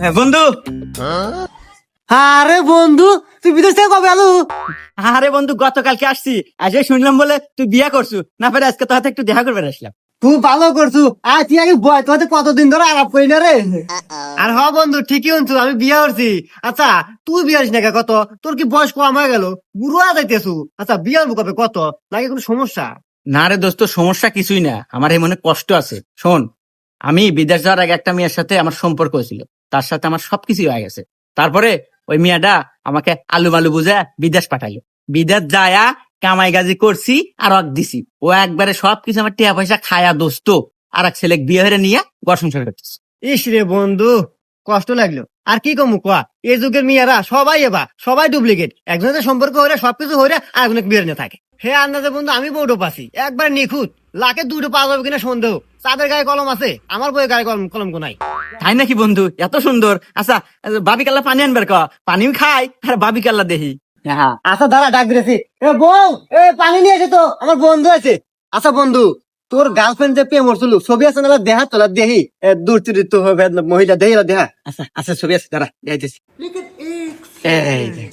হ্যাঁ, বন্ধু। আরে বন্ধু তুই বিদেশ থেকে কবে আলু আরে বন্ধু গতকালকে আসছি। আজকে শুনলাম বলে তুই বিয়ে করছু। না পারে আজকে তোর হাতে একটু দেখা করবে আসলাম। তুই ভালো করছু। আর তুই আগে বয় হাতে কতদিন ধরে আলাপ করি না রে? আর হ বন্ধু ঠিকই শুনছু আমি বিয়ে করছি। আচ্ছা তুই বিয়ে হস না কত? তোর কি বয়স কম হয়ে গেল? বুড়ো যাইতেছু। আচ্ছা বিয়ে হব কবে? কত? নাকি কোনো সমস্যা? না রে দোস্ত সমস্যা কিছুই না। আমার এই মনে কষ্ট আছে। শোন আমি বিদেশ যাওয়ার আগে একটা মেয়ের সাথে আমার সম্পর্ক হয়েছিল। তার সাথে আমার সবকিছু হয়ে গেছে। তারপরে ওই মেয়েটা আমাকে আলু বালু বুঝে বিদেশ পাঠাইলো। বিদেশ যায়া কামাই গাজি করছি, আর অক দিছি। ও একবারে সবকিছু আমার টিয়া পয়সা খায়া দোস্ত, আর এক ছেলে বিয়ে হয়ে নিয়ে ঘর সংসার ইস রে বন্ধু, কষ্ট লাগল। আর কি কমু কোয়া? এই যুগের মেয়েরা সবাই এবা, সবাই ডুপ্লিকেট একজনের সম্পর্ক হলে সবকিছু হলে আরেকজনে বিয়ে নিয়ে থাকে। হে আন্দাজে বন্ধু, আমি বউটো পাচ্ছি। একবার নিখুঁত। লাখে দুটো পাওয়া যাবে কিনা সন্দেহ। তাদের গায়ে কলম আছে আমার বইয়ের গায়ে কলম কলম নাই। তাই নাকি বন্ধু? এত সুন্দর। আচ্ছা বাবি কাল্লা পানি আনবার ক? পানিও খাই আর বাবি কাল্লা দেহি। হ্যাঁ। আচ্ছা দাঁড়া ডাক দিয়েছি এ বউ এ পানি নিয়ে এসে তো আমার বন্ধু আছে। আচ্ছা বন্ধু তোর গার্লফ্রেন্ড যে প্রেম করছিল ছবি আছে না? দেহা তোলা দেহি। দূর হবে মহিলা দেহি দেহা। আচ্ছা আচ্ছা ছবি আছে দাঁড়া দেখাইতেছি এই দেখ।